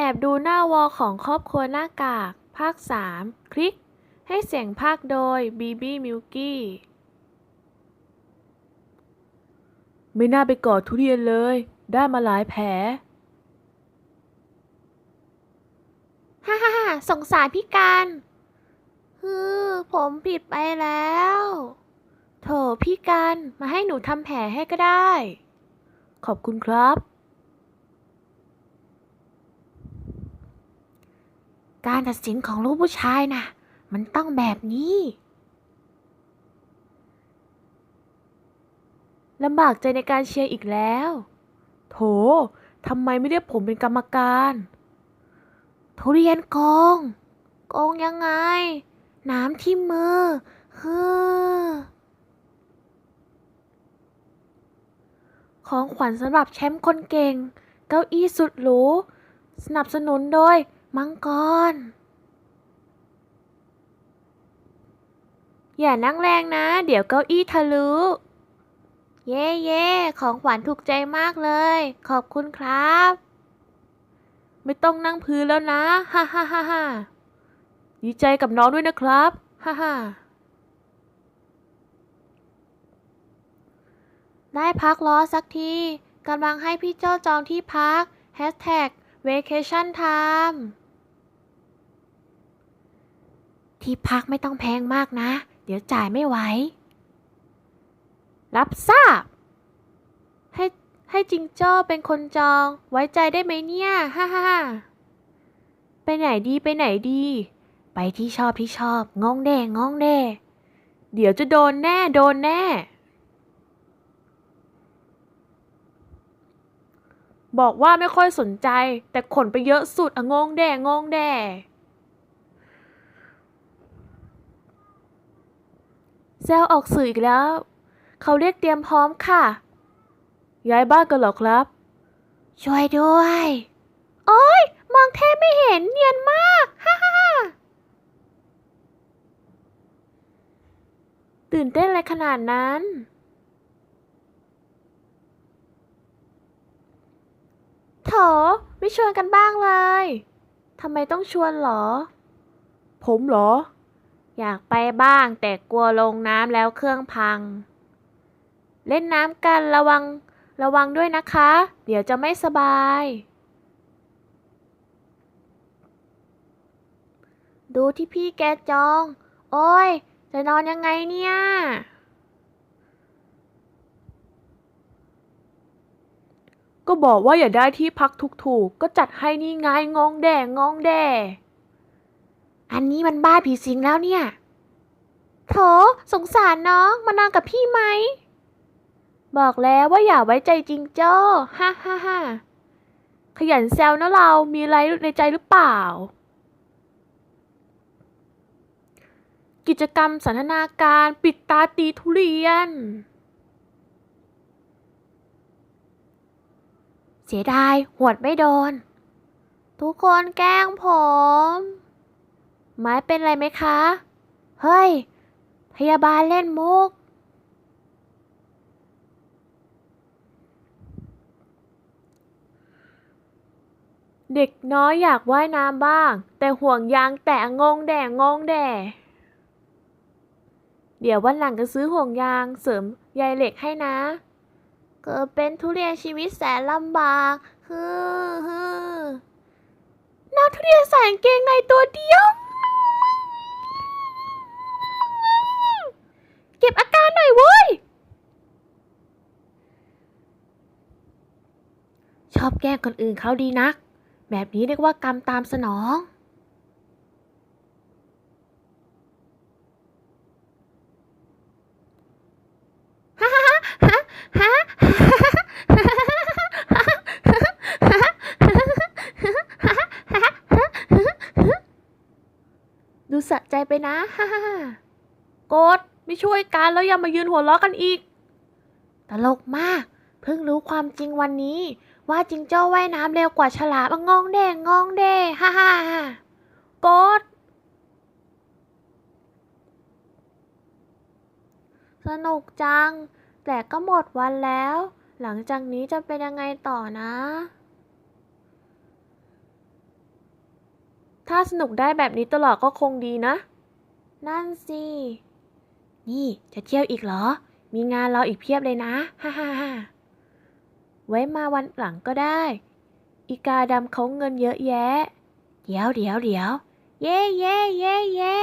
แอบดูหน้าวอลของครอบครัวหน้ากาก ภาค 3 คลิก ให้เสียงภาคโดยบีบี้มิลกี้ไม่น่าไปกอดทุเรียนเลย ได้มาหลายแผลฮ่าฮ่าฮ่าสงสารพี่การฮือผมผิดไปแล้ว โถพี่การมาให้หนูทำแผลให้ก็ได้ ขอบคุณครับ การตัดสินของลูกผู้ชายนะมันต้องแบบนี้ลำบากใจในการเชียร์อีกแล้ว โถทำไมไม่เรียกผมเป็นกรรมการทุเรียนโกงโกงยังไง น้ำที่มือฮือของขวัญสำหรับแชมป์คนเก่ง เก้าอี้สุดหรู สนับสนุนโดย มังกร อย่านั่งแรงนะ เดี๋ยวเก้าอี้ทะลุ เย่เย่ของขวัญถูกใจมากเลย ขอบคุณครับ ไม่ต้องนั่งพื้นแล้วนะ ฮ่าฮ่าฮ่าฮ่าดีใจกับน้องด้วยนะครับ ฮ่าฮ่าได้พักล้อสักทีกำลังให้พี่เจ้าจองที่พัก Hashtag Vacation Time ที่พักไม่ต้องแพงมากนะ เดี๋ยวจ่ายไม่ไหว รับทราบ ให้ให้จิงโจ้เป็นคนจอง ไว้ใจได้ไหมเนี่ยฮ่าฮ่าไปไหนดีไปไหนดี ไปที่ชอบที่ชอบงองเด้งงเด้เดี๋ยวจะโดนแน่โดนแน่ บอกว่าไม่ค่อยสนใจ แต่ขนไปเยอะสุดอะงงแด่งงแด่ แซวออกสื่ออีกแล้ว เขาเรียกเตรียมพร้อมค่ะ ย้ายบ้านกันเหรอครับ ช่วยด้วย โอ้ยมองแทบไม่เห็นเนียนมากฮ่าฮ่าฮ่าตื่นเต้นอะไรขนาดนั้น โถ ไม่ชวนกันบ้างเลย ทำไมต้องชวนเหรอ ผมเหรอ อยากไปบ้างแต่กลัวลงน้ำแล้วเครื่องพัง เล่นน้ำกันระวังระวังด้วยนะคะ เดี๋ยวจะไม่สบาย ดูที่พี่แกจอง โอ้ย จะนอนยังไงเนี่ย ก็บอกว่าอย่าได้ที่พักถูกๆก็จัดให้นี่ไงงงแด่งงแด่ อันนี้มันบ้าผีสิงแล้วเนี่ย โถ สงสารน้องมานอนกับพี่ไหม บอกแล้วว่าอย่าไว้ใจจริงเจ้ฮ่าฮ่าฮ่าขยันแซวนะเรามีอะไรในใจหรือเปล่า กิจกรรมสันทนาการปิดตาตีทุเรียน เสียดายหวดไม่โดน ทุกคนแกล้งผม ไม้เป็นไรไหมคะ เฮ้ย พยาบาลเล่นมุก เด็กน้อยอยากว่ายน้ำบ้าง แต่ห่วงยางแตะงงแด่งงแด่เดี๋ยววันหลังจะซื้อห่วงยางเสริมใยเหล็กให้นะ เกิดเป็นทุเรียนชีวิตแสนลำบากฮือฮือน้าทุเรียนใส่กางเกงในตัวเดียว เก็บอาการหน่อยเว้ย ชอบแกล้งคนอื่นเขาดีนัก แบบนี้เรียกว่ากรรมตามสนอง ฮ่าฮ่าฮ่าฮ่าดูสะใจไปนะฮ่าฮ่าฮ่าโกดไม่ช่วยกันแล้วย่ามายืนหัวเราะกันอีก ตลกมาก เพิ่งรู้ความจริงวันนี้ ว่าจิงโจ้ว่ายน้ำเร็วกว่าฉลามงองแดงงองแดฮ่าฮ่าฮ่าโกดสนุกจัง แต่ก็หมดวันแล้ว หลังจากนี้จะเป็นยังไงต่อนะ ถ้าสนุกได้แบบนี้ตลอดก็คงดีนะ นั่นสิ นี่จะเที่ยวอีกเหรอ มีงานรออีกเพียบเลยนะ ฮ่าฮ่าฮ่า ไว้มาวันหลังก็ได้ อีกาดำเขาเงินเยอะแยะ เดี๋ยวเดี๋ยวเดี๋ยว เย้เย้เย้เย้